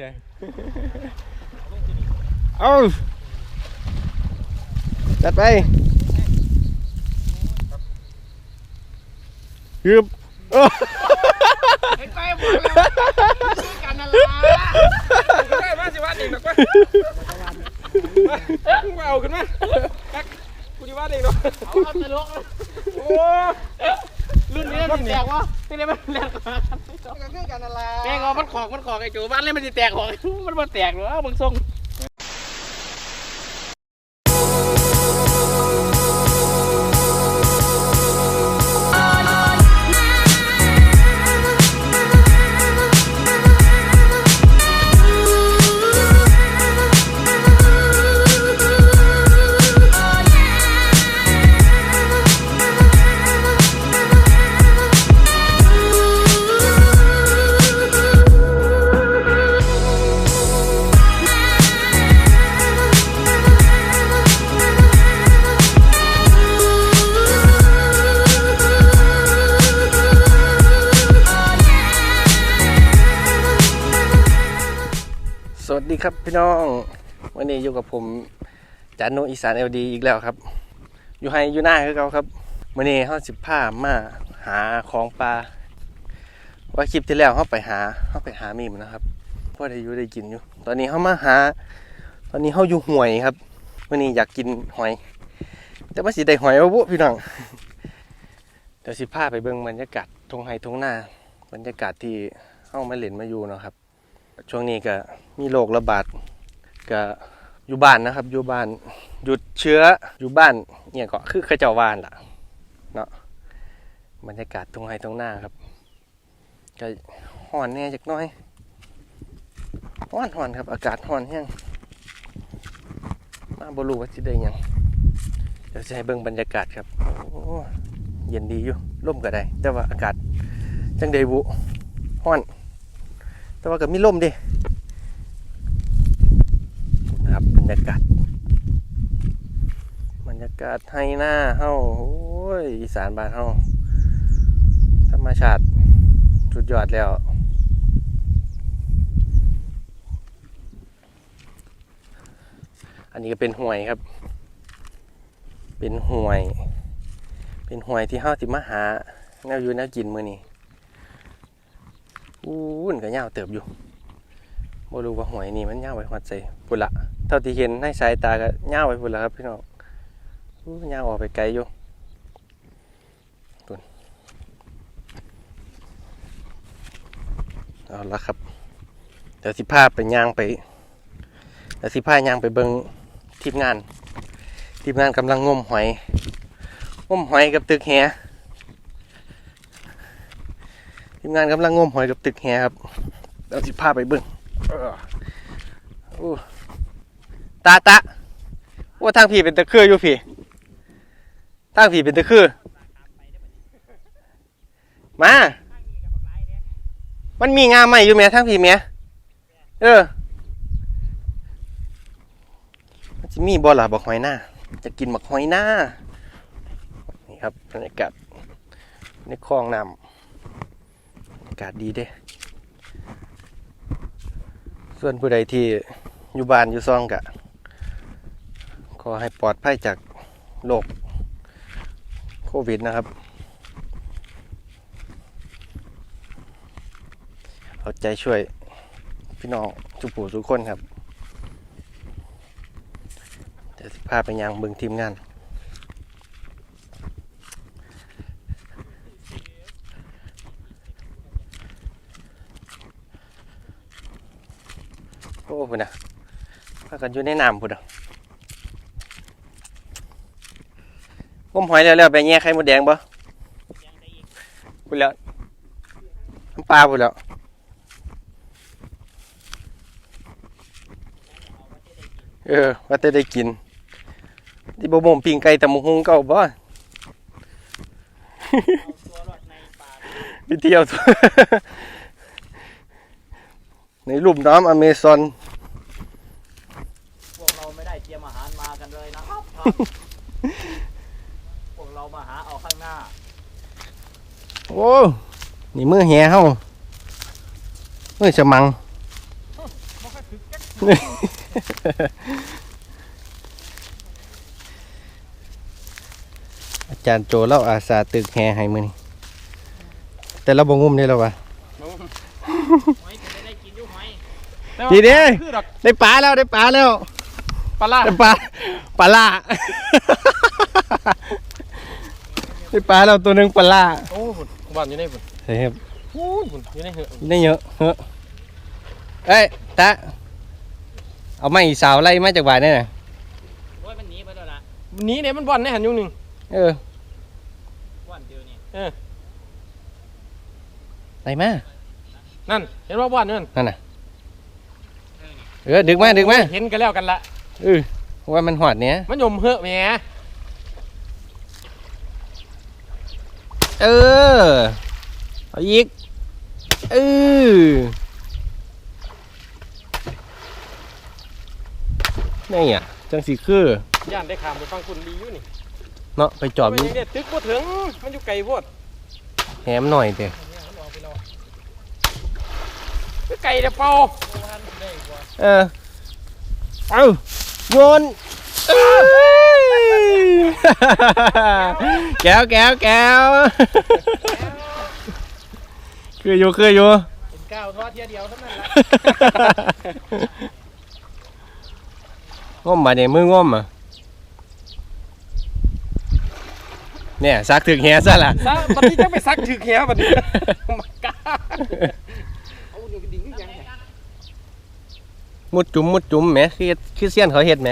เถอะเอาจัดไปฮึบโอ้เห็นไปหมดแล้วกันนั่นล่ะได้มาสิว่าเองหรอกว่ามาเอาขึ้นมากักกูจะว่าเองหรอกเอาเอาตลกเลยโอ้รุ่นนี้มันแตกวะนี่เลยมันแตกมา ก็คือกันนั่นแหละแม่งเอามันขอกมันขอกไอ้จูบ้านเลยมันจะแตกขอกมันมาแตกหรอมึงทรง นี้อยู่กับผมจานโนอีสานเอลดีอีกแล้วครับ อยู่ให้อยู่หน้าคือเขาครับวันนี้เขาสิบผ้ามาหาของปลาว่าคลิปที่แล้วเขาไปหาเขาไปหามีมนะครับเพราะได้อยู่ได้กินอยู่ ตอนนี้เขามาหา ตอนนี้เขาอยู่หวยครับวันนี้อยากกินหอย แต่ว่าสิได้หอยเอาบุพี่น้องเดี๋ยวสิพาไปเบิ่งบรรยากาศทงไฮทงหน้า บรรยากาศที่เข้ามาเล่นมาอยู่เนาะครับ ช่วงนี้ก็มีโรคระบาดก็ อยู่บ้านนะครับ อยู่บ้าน หยุดเชื้ออยู่บ้านเนี่ยก็คือเขจ้าวานล่ะ เนาะบรรยากาศตรงไฮตรงหน้าครับก็ห่อนแน่จักน้อยห่อนห่อนครับ อากาศห่อนแห้งมาบรูว่าจะได้ยังเดี๋ยวจะให้เบิ่งบรรยากาศครับเย็นดีอยู่ร่มก็ได้ แต่ว่าอากาศจังเดบุห่อน แต่ว่าก็มีลมดินะค รับรรยากาศ บรรยากาศไทยหน้าเฮาโอ้ยอีสานบ้านเฮาธรรมชาติสุดยอดแล้วอันนี้ก็เป็นห่วยครับ เป็นห่วย เป็นห่วยที่เฮาสิมาหาแนวอยู่แนวกินมือนี้อู้นก็ยาเติบอยู่บ่รู้ว่าหวยนี่มันยาวไปหัดใจพุ่นละ เท่าที่เห็นในสายตาก็ยาไปพุ่นละครับพี่น้องอู้ยาออกไปไกลอยู่ตุนเอาละครับ เดี๋ยวสิพาไปย่างไปเดี๋ยวสิพาย่างไปเบิงทีมงาน ทีมงานกำลังงมหอยงมหอยกับตึกแหทีมงานกำลังงมหอยกับตึกแหครับเราสิพาไปเบิงโอ้ ตาตาว่าทางผีเป็นตะคืออยู่ผีทางผีเป็นตะคือ มา มันมีงาใหม่อยู่ไหมทางผีไหมเออมันจะมีบ่ล่ะบอกหอยหน้า จะกินบักหอยหน้า นี่ครับบรรยากาศในคลองน้ำอากาศดีเด้ ส่วนผู้ใดที่อยู่บ้านอยู่ซ่องกะ ขอให้ปลอดภัยจากโรคโควิดนะครับ เอาใจช่วยพี่น้องทุกผู้ทุกคนครับเดี๋ยวพาไปยังบึงทีมงานโอ้พุ่นนะพากันอยู่ในน้ำพุ่นนะ งมหอยแล้วแล้วไปแย่ไข่มดแดงบ่พุ่นแล้วน้ำปลาพุ่นแล้วเออว่าจะได้กิน ที่บ่บ่มปิงไก่ตำบักหุงเก่าบ่ไปเที่ยวในลุ่มน้ำอเมซอน พวกเราไม่ได้เตรียมอาหารมากันเลยนะครับพวกเรามาหาเอาข้างหน้า โอ้นี่มือแห่เฮามือสมังอาจารย์โจเล่าอาสาตึกแฮให้มือนี่แต่เราบ่งุ่มได้แล้ววะหอยจะได้กินอยู่หอยดีเด้คือดอกได้ปลาแล้วได้ปลาแล้วปลาล่าได้ปลาปลาล่าได้ปลาแล้วตัวหนึงปลาล่าโอ้ฝุ่น บ้านอยู่ในฝุ่นใช่ครับโอ้ฝุ่นอยู่ในเหอะได้เยอะเฮ้อเอ้ยตาเอาไม้สาวไล่มาจากบ้านนี่น่ะโอ้ยมันหนีไปแล้วล่ะหนี้เนี่ยมันบอลในหันอยู่หนึ่งเออว่านเดียวนี่เออไล่มานั่น เห็นว่าบอลนั่นนั่นน่ะเออดึกมาดึกมาเห็นกันแล้วกันละเออว่ามันหอดเนี้ยมันยมเหอะแหม เออเอาอีกเออนี่อะจังสีคือย่านได้ขามไปฟังคุณดีอยู่นี่เนาะไปจอดมันยังเนี่ยตึกบ่ถึงมันอยู่ไกลโพดแหมหน่อยเด้อคือไกลเด้อเป่าเออเอาโยนเอ้ย แก้วแก้วแก้วคืออยู่คืออยู่เป็นก้าวทอดเทียเดียวเท่านั้นละง้มมาเนี่ยมือง้มอะเนี่ยซักถึงแฮซะล่ะซะบัดนี้จะไปซักถือแขวบัดนี้มากล้าเอาเดี๋ยวไปดิ่งยังไงมุดจุ่มมุดจุ่มแหมคือคือเสี้ยนเขาเฮ็ดแหม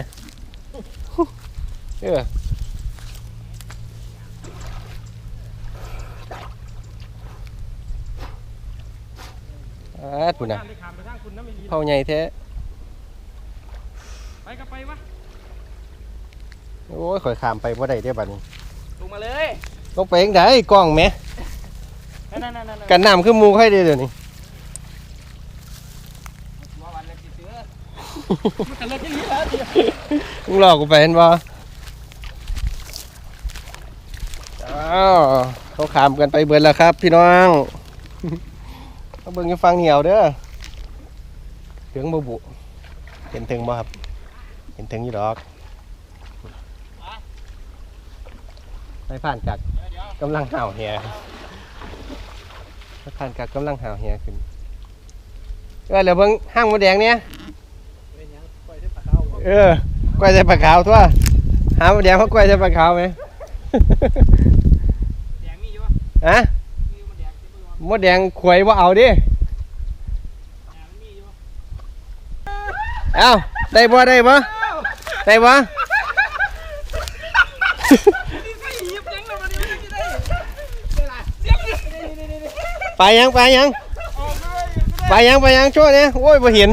เอออาดปุ่นน่ะได้ขามไปทางคุณน้ำไม่ดีเผาใหญ่แท้ไปก็ไปวะโอ้ยข่อยขามไปบ่ได้เด้อบัดนี้ลงมาเลยลงไปจังไดกล้องแหมนั่นนั่นนั่นนั่นกันน้ำคือหมูให้เด้อเดี๋ยวนี้ว่าวันเล็กสิเสือมันกันรถที่นี่แล้วดิมึงหลอกกูไปเห็นบ่ อ้าวเขาขามกันไปเบิดแล้วครับ พี่น้องเขาเบิ่งอยู่ฟังเหี่ยวเด้อถึงบ่บุเห็นถึงบ่ครับ เห็นถึงอยู่ดอกไปผ่านกักกำลังห่าวเหี่ยไปผ่านกักกำลังห่าวเหี่ยขึ้นเออแล้วเบิ่งห้างมดแดงเนี่ยเอได้ปลาเขาเอกล้วยใส่ปลาขาวทั่วหามดแดงเขากล้วยใส่ปลาขาวไหม อะมดแดงขวยว่าเอาดิเอ้าได้บ่ได้บ่ได้บ่ไปยังไปยังไปยังไปยังช่วยเนี่ยโอ้ยบ่เห็น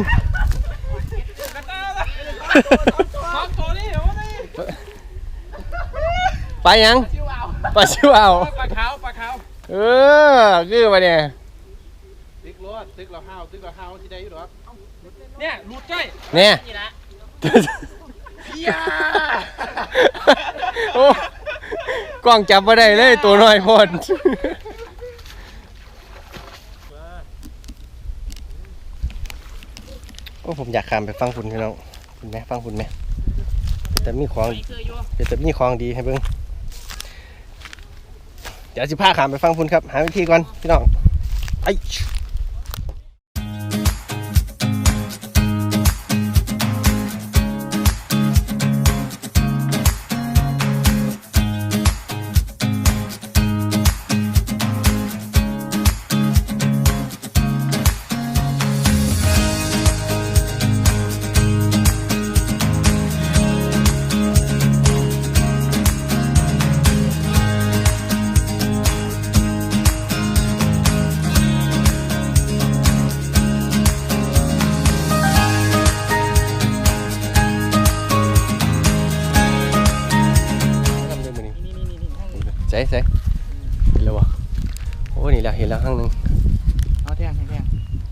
ไปยังไปชิวเอา ออคือมาเนี่ยตึกรถตึกเราห้าวตึกเราห้าวที่ใดอยู่หรอเนี่ยรูดจ้อยเนี่ยนี่ละเฮียโอ้กล้องจับมาได้เลยตัวน้อยโพดโอ้ผมอยากข้ามไปฟังคุณพี่น้องคุณไหมฟังคุณไหมแต่มีของหอยคืออยู่เดี๋ยวจะมีของดีให้เบิ่ง เดี๋ยวสิพาขามไปฟังคุณครับ หาวิธีก่อนพี่น้องไอ้ ส่ใส่เห็นแล้ววะโอ้นี่แหละเห็นแล้วข้างหนึงเอาแทงแทงแทง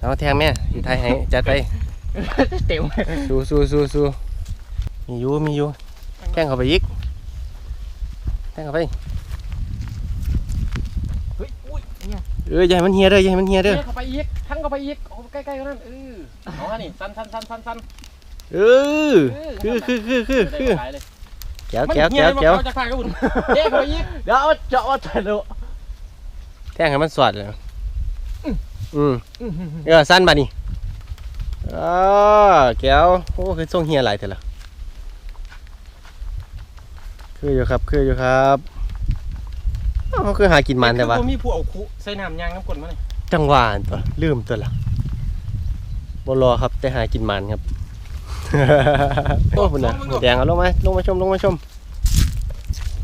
เอาแทงแม่อยู่ไทยให้จัดไปเต็มสู้สู้สู้สู้มีอยู่มีอยู่แทงเข้าไปอีกแทงเข้าไปเฮ้ยอุ้ยเนี่ยเอออย่าให้มันเฮียเด้ออย่าให้มันเฮียเดิเด้อนเข้าไปอีกทั้งเข้าไปอีกโอ้ใกล้ๆกันนั่นเออเอาอันนี้สั้นสั้นสั้นสั้นสั้นเออคือคือคือคือคือหลายเลย แก้วแก้วแก้วแก้วมันจะพากับคุณเอ๊ะเขายิบเดี๋ยวเอาเจาะเอาทะลุแท่งให้มันสวดเลยอืมเออสั้นบานี่อ๋อแก้วโอ้คือทรงเฮียหลายเถอะล่ะคืออยู่ครับคืออยู่ครับอ้าวเขาคือหากินมันแต่ว่ามีผู้เอาคุใส่น้ำยางน้ำกลนมาเลยจังหวะตัวลืมตัวละบรอครับแต่หากินมันครับ โอ้คุณนะหมูแดงเอาลงมาลงมาชมลงมาชม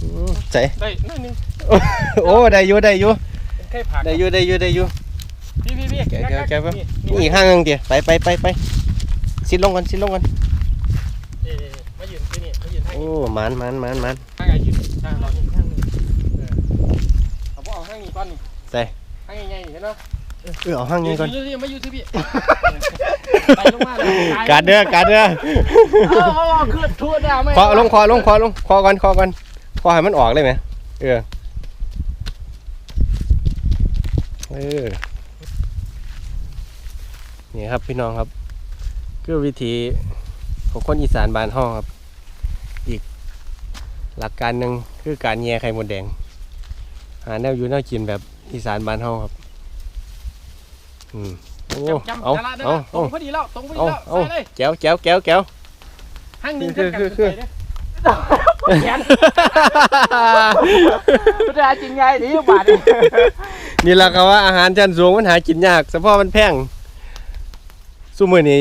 อืมใส่ได้นั่นนึงโอ้ได้อยู่ได้อยู่เป็นไข่ผักได้อยู่ได้อยู่ได้อยู่พี่พี่พี่แกะแกะแกะแป๊บนี่นี่อีกข้างหนึงเดียวไปไปไปไปซิดลงกันซิดลงกันเอ๊ะมายืนที่นี่มายืนทางโอ้นี้มันมันมันมันทางไหนยืนทางเรานี่ทางนี้เออเอาพวกเอาทางนี้ก่อนนี่ใส่ทางใหญ่ๆเห็นไหม เออเอาข้างนี้ก่อนยืนๆมาอยู่ที่พี่ไปลงมาเลยตายการเด้อการเด้อเอาเอาเอาขึ้นทั่วหน้าไม่คอลงคอลงคอลงคอก่อนคอก่อนคอให้มันออกเลยไหมเออเออนี่ครับพี่น้องครับคือวิธีของคนอีสานบ้านห้องครับ อีกหลักการหนึ่งคือการแย่ไข่มดแดง หาแนวอยู่แนวกินแบบอีสานบ้านห้องครับ อืมโอ้จำเอาจำจะละได้เอาละตรเอางพอดีแล้วตรงพอดีเอาแล้วเอาใส่เลยแก้วแก้วแก้วแก้ว ห้างหนึงคือเท่ากันคือ ขึ้นไปเด้อแขนมันจะจริงไงนี่บาทนี่แหละครับว่าอาหารชั้นสูงมันหากินยากเฉพาะมันแพงสู้มือนี่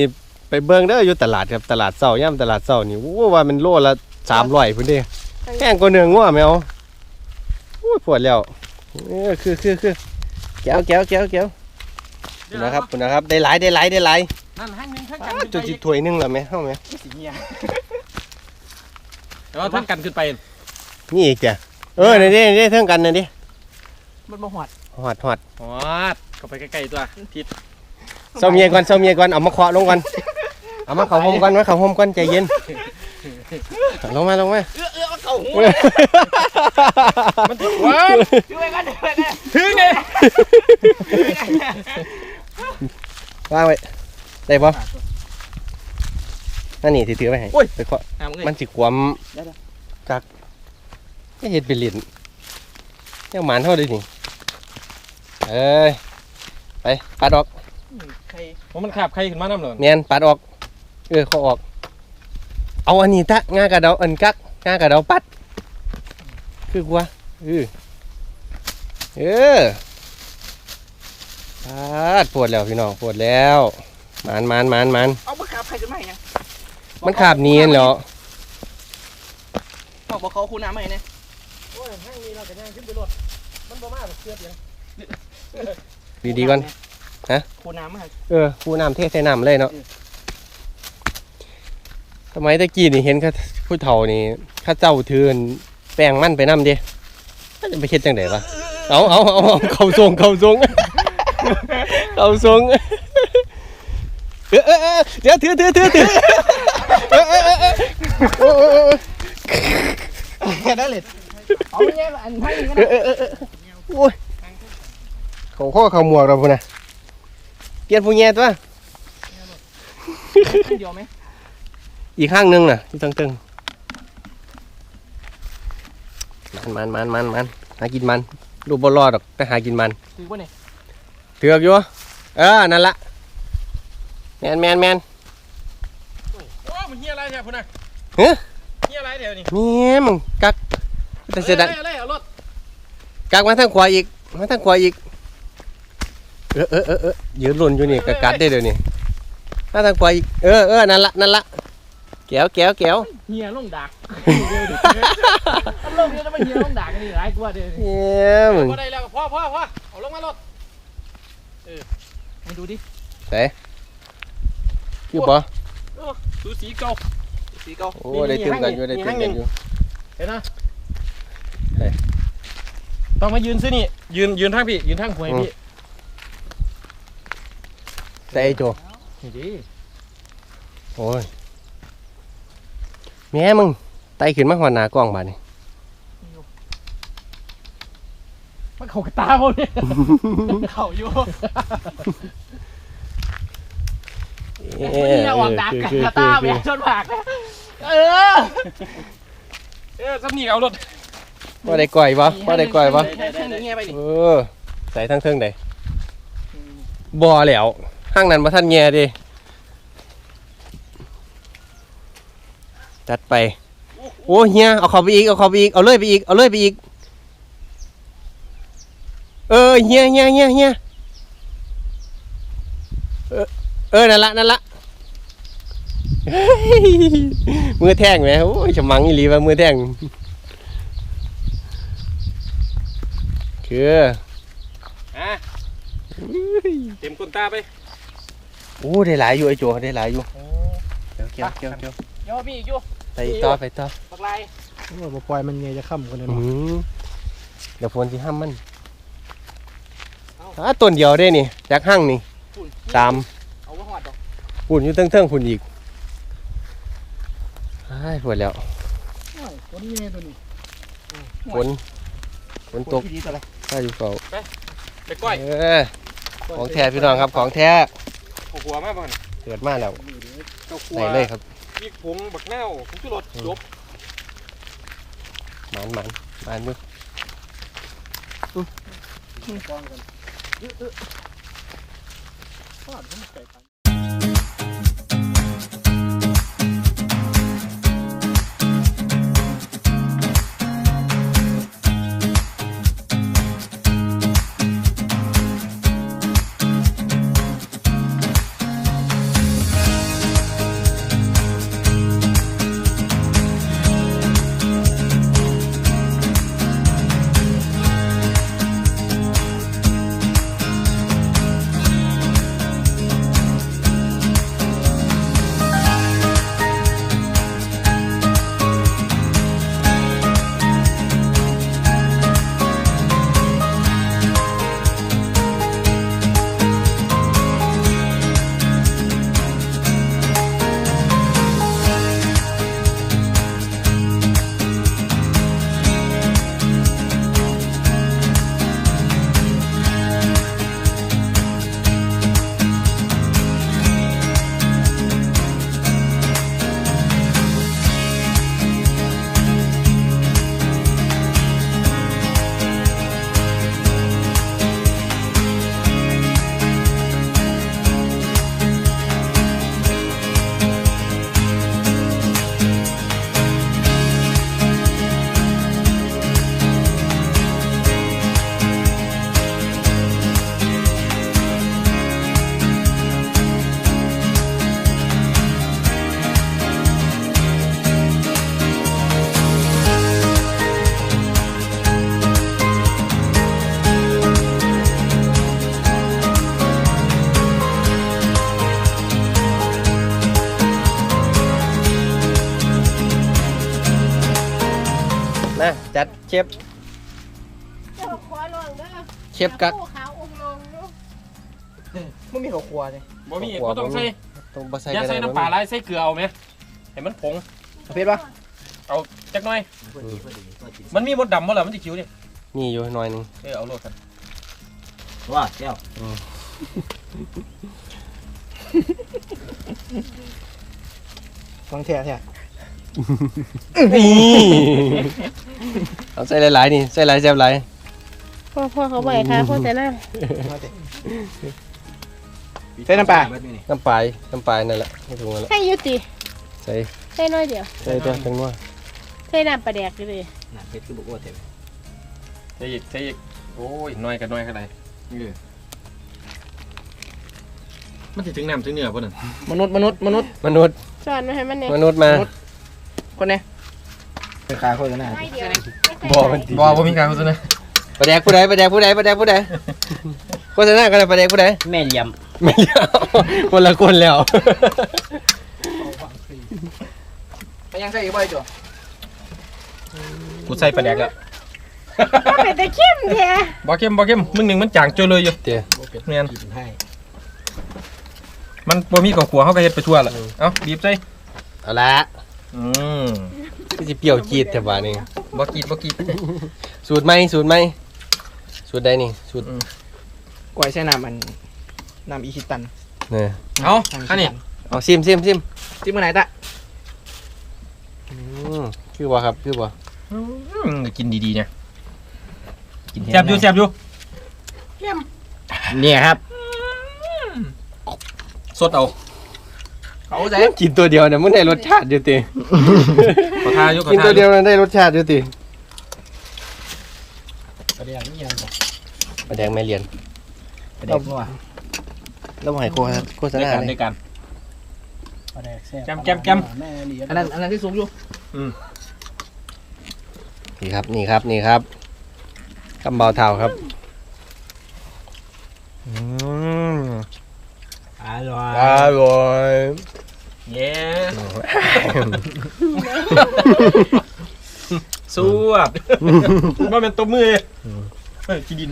ไปเบิ่งเด้ออยู่ตลาดครับตลาดเช้าย่ำตลาดเช้านี่โอ้ว่ามันโลละสามร้อยพุ่นเด้แพงกว่าเนื้องัวแมวโอ้ยปวดแล้วเออคือคือคือแก้วแก้วแก้วแก้ว คุณนะครับคุณนะครับ ได้หลายได้หลายได้หลายนั่นห้างหนึงเท่ากันอ้าวขึ้นจุดไปจิถ้วยหนึงแล้วไหมเฮาไหมสีเงี้ยแล้วท่านกันขึ้นไป นี่อีกจ้ะเออนี่ดินี่ดิเท่งกันนี่ดิมันมาหอดหอดหอดหอดเข้าไปใกล้ๆตัวทิศเศร้าเมียก่อนเศร้าเมียก่อนเอามาเคาะลงก่อนเอามาเข้าห่มก่อนมาเข้าห่มก่อนใจเย็นลงมาลงมาเอื้อเอื้อเอาเข่าหูมันถึงวะช่วยกันช่วยกันถึงไง วางไว้ได้ปะนั่นนี่ถือๆไปให้ไปเคาะอะมึงมันสิความเดี๋ยวกักไม่เห็ดเป็นลิ้นยังหมานเท่าเดินี่เอ้ยไปปัดออกใครผมมันขาบใครขึ้นมาน้ำหล่นเนียนปัดออก เออเขาออก เอาอันนี้ตะงากระเดาอันกักงากระเดาปัด คือกว่าเออเออ ปัดปวดแล้วพี่น้องปวดแล้วหมันหมันหมันหมันเอามาขาบใครขึ้นมายังมันขาบเนียนเหรอบอกบอกเขาคูน้ำไหมเนี่ยโอ้ยห้างนี้เราจะย่างขึ้นไปรถมันบ่มาเกือบยังดีๆก่อนคูน้ำมาเออคูน้ำเทใส่น้ำเลยเนาะสมัยตะกี้นี่เห็นเขาผู้เฒ่านี่เข้าเจ้าถือนแป้งมันไปน้ำเดีมันจะไปเฮ็ดจังไดวะเอาเอาเอาเอาเข้าทรงเข้าทรง เขาทรงเออเออเออเดี๋ยวถือถือถือถือเออเออเออเออโอ้โอ้โอ้โอ้แค่นั้นเลยเอาแง่อันให้กันเออเออเออเออโอ้ยเขาข้อเขาหมวกเราพุ่นะเปลี่ยนผู้แย่ตัวเดียวไหมอีกข้างหนึงน่ะที่ตึงตึงมันมันมันมันมันหากินมันลูกบอลรอดหรอกแต่หากินมันคือว่าเนี่ย เถือกอยู่เออนั่นละแมนแมนแมนโอ้มันเฮียอะไรเนี่ยพุ่นน่ะเฮ้ยเฮียอะไรเดี๋ยวนี้นี่มึงกักแต่เสียดายอะไรเอารถกักมาทางขวาอีกมาทางขวาอีกเออเออเออเออยืนหล่นอยู่นี่กะกัดได้เดี๋ยวนี้มาทางขวาอีกเออเออนั่นละนั่นละแก้วแก้วแก้วเฮียลงดักมันลงเฮียแล้วมันเฮียลงดักกันนี่หลายกว่าเดี๋ยวนี้เนี่ยมึงพอได้แล้วพ่อพ่อพ่อเอาลงมารถ เออมาดูดิคือปะดูสีเก่าสีเก่าโอ้ได้เติมกันอยู่ได้เติมกันอยู่เห็นนะไหนต้องมายืนซินี่ ยืนยืนทางพี่ ยืนทางหวยพี่ใส่ไอ้โจนี่ดิโอ้ยแม่มึงไตขึ้นมาหัวหน้ากล้องบาดนี่ มันเขากระตาเขาเนี่ย เขาอยู่เออนี่ออกดักคือกันคือตาคือแม่ชนปากนะเออ เออซ้ำนี่เอารถว่าได้ก่อยปะว่าได้ก่อยปะได้ได้ได้เงี้ยไปดิเออ ใส่ทั้งเทิงได้บ่แล้วข้างนั้นมาท่านแง่ดิจัดไป โอ้เฮียเอาเข้าไปอีก เอาเข้าไปอีก เอาเลยไปอีก เอาเลยไปอีก เออเฮียเฮียเฮียเฮียเออเออนั่นละนั่นละเฮ้ยมือแท่งไหมโอ้ยฉมังอีหลีว่ามือแท่งคืออะเต็มก้นตาไปโอ้ได้หลายอยู่ไอ้โจได้หลายอยู่เกี่ยวเกี่ยวเกี่ยวเกี่ยวเดี๋ยวพี่อีกอยู่ไปต่อไปต่อบักลายว่าบ่ปล่อยมันไงจะค่ำกันเลยอืเนาะมเดี๋ยวฝนสิห้ามมัน อ่าต้นเดียวได้นี่จากห้างนี่ฝุ่นตามเอาไว้หอดดอกฝุ่นอยู่เทิงๆฝุ่นอีกไอ้ายปวดแล้วคนเงยตัวนี้ฝนฝนตกที่ดีตัวอะไรถ้าอยู่เฝ้าไปก้อยเออของแท้พี่น้องครับของแท้หัวมาบ่อนเกิดมาแล้วเจ้าขัวใส่เลยครับพริกผงบักแนวผงชูรสจบหมันหมันหมัน อยู่ฟาดมันไก่ตัน จัดเชฟเจ้าขอลองเด้อเชฟกักผู้ขาวองค์ลงเนาะมันมีข้าวครัวเลยบ่มีบ่ต้องใส่ต้องบ่ใส่อย่าก็ใส่ได้น้ำปลาไหลใส่เกลือเอาไหมให้มันผงเอาเพชรปะเอาจักหน่อย มันมีมดดำบ่ล่ะมันสิคิ้วดิมีอยู่หน่อยหนึงเออเอาโลดกันว่าแก้วฟังแท้แท้ นี่เอาใส่หลายๆนี่ใส่หลายแซ่บหลายพ่อพ่อเขาบ่อยค่ะโฆษณามาเตะใส่น้ำปลา น้ำปลายน้ำปลายนั่นแหละไม่ถูกนั่นแหละให้อยุติใส่ใส่น้อยเดียวใส่ตัวทั้งนัวใส่น้ำปลาแดกอยู่เลยน่ะเพชรคือบอกว่าเต็มใส่อีกใส่อีกโอ้ยน้อยกันน้อยกันไรมันสิถึงน้ำถึงเนื้อป่ะนั่นมนุษย์มนุษย์มนุษย์มนุษย์สอนมาให้มันเนี่ยมนุษย์มา คนนี้เป็นขาโฆษณาน้อยเดียวบ่มันดีบ่บ่มีการโฆษณาประแดกผู้ใดประแดกผู้ใดประแดกผู้ใดโฆษณากันเลยประแดกผู้ใดแม่เหลี่ยมไม่เลี้ยวคนละคนแล้วไปยังใส่อีกบ่อยจ้ะกูใส่ปลาแดกแล้วก็เป็นตะเข้มแท้บ่เข้มบ่เข้มมึงหนึ่งมันจางเจอเลยอยู่เดี๋ยวแม่นกินให้มันบ่มีกับขัวเขาก็เฮ็ดไปทั่วละเอ้าบีบใส่เอาละ อืมที่สิเปรี้ยวจี๊ดแต่ว่านี่บ่กรีดบ่กรีดสูตรไหมสูตรไหมสูตรใดนี่ สูตรกล้วยใส่น้ำมันน้ำอีชิตันเนี่ยเอาน้ำอันนี้ชิตัเอาซิมซิมซิมจิ้มมาไหนตะอืมคือบ่ครับคือบ่กินดีๆเนี่ยกินแซ่บอยู่แซ่บอยู่เนี่ยครับสดเอา เขาใจกินตัวเดียวเนี่ยมันได้รสชาติอยู่ติขอทาอยู่ขอกินทาตัวอเดียยู่วมันได้รสชาติอยู่ติประเดี๋ยวนี้ยังบอกมาแดงไม่เรียนประเดี๋ยวนัวแล้วมาให้โฆษณาโฆษได้ณากันเลได้ยกัน ประเดี๋ยวแซ่บแกมแกมแกมแม่เลี้ยงอันนั้นอันนั้นที่สูงอยู่นี่ครับ นี่ครับ นี่ครับกำเบาเท่าครับอืมอร่อยอร่อย เย้สวบว่าเป็นตัวมือเฮ้ยกินดิน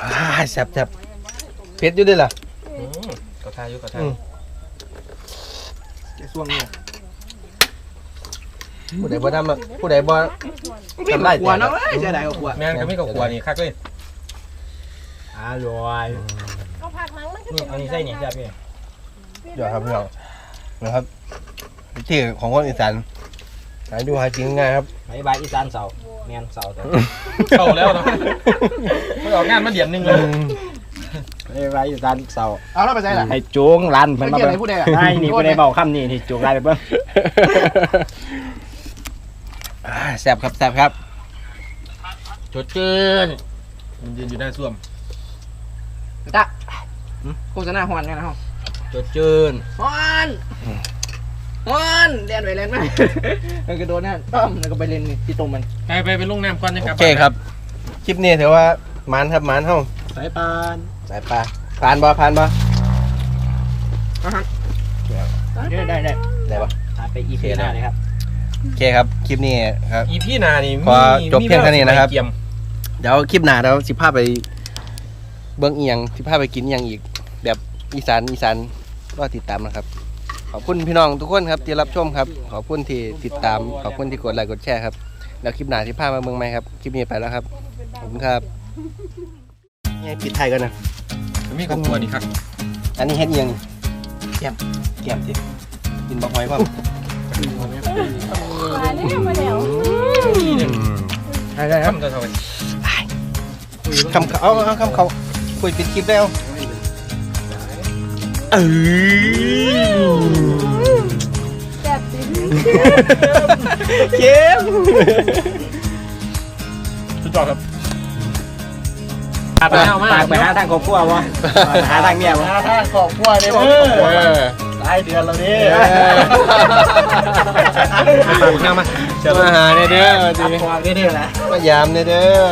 อ่าแซ่บแซ่บเผ็ดอยู่ด้วยล่ะอืมขอทาอยู่ขอทาอืมส่วงเนี่ยผู้ใดบ่ทำอะผู้ใดบ่ทำได้ขวเนาะเอ้ยเสียดายกับขวแม่นก็ไม่กับขวนี่คักเลยอร่อยเอาผักหนังมันก็นี่อันนี้ใส่เนี่ยแซ่บพี่ เดี๋ยวครับพี่น้องนะครับที่ของคนอีสานหาดูหากินง่ายครับบายบายอีสานเสาแมนเสาแต่เข้าแล้วเนาะไม่ออกงานมาเดือนหนึงเลยบายบายอีสานเสาเอาแล้วไปใส่ละให้จูงร้านมัเพิ่นนมามาเบิ่เบิ่งงผู้ใดอะได้นี่ผู้ใดเบาคำนี่ที่จูงร้านไปเบิ่งอ่าแซ่บครับแซ่บครับจดเกินมันยืนอยู่หน้าส้วมตะโฆษณาฮอนกันนะฮะ จดจืนฮอนฮอนเล่นไปเล่นไปมันก็โดนนั่นต้อมแล้วก็ไปเล่นนี่ที่ตรงมันไปไปไปลงน้ำก่อนนะคโอรับเคครับ คลิปนี้ถือว่ามันครับมันเฮ้าสายปานสายปลาผ่านบ่ผ่านบ่ได้ได้ได้ได้บ่ถ่ายไปอีพีหน้าเลยครับโอเคครับคลิปนี้ครับอีพี่นานี่ขอจบเพียงเท่านี้นะครับมีเกี่ยมเดี๋ยวคลิปหน้าเดี๋ยวสิพาไป เบิ้งอีหยังสิพาไปกินอีหยังอีก แบบอีสานอีสาน ก็ติดตามนะครับ ขอบคุณพี่น้องทุกคนครับที่รับชมครับ ขอบคุณที่ติดตาม ขอบคุณที่กดไลค์กดแชร์ครับ แล้วคลิปหน้าที่พามาเมืองใหม่ครับ คลิปนี้ไปแล้วครับ ขอบคุณครับนี่ปิดไทยกันนะมีกับขวนี่ครับ อันนี้เฮ็ดอีหยังแก้มแก้มสิกินบักหอยป่ะอันนี้มาเดี๋ยวนี่เนี่ยได้ได้ครับทำจะเท่าไหร่คำเขาเอาเอาคำเขาคุยปิดคลิปแล้ว เออแซ่บจริงเข้มสุดยอดครับปากปากไปหาทางครอบครัววะหาทางเมียวะถ้าขอบคุณเนี่ยผมหลายเดือนแล้วนี่มามาจะมาหาเนี่ยเด้อปากเรื่อยๆแหละมายามเนี่ยเด้อ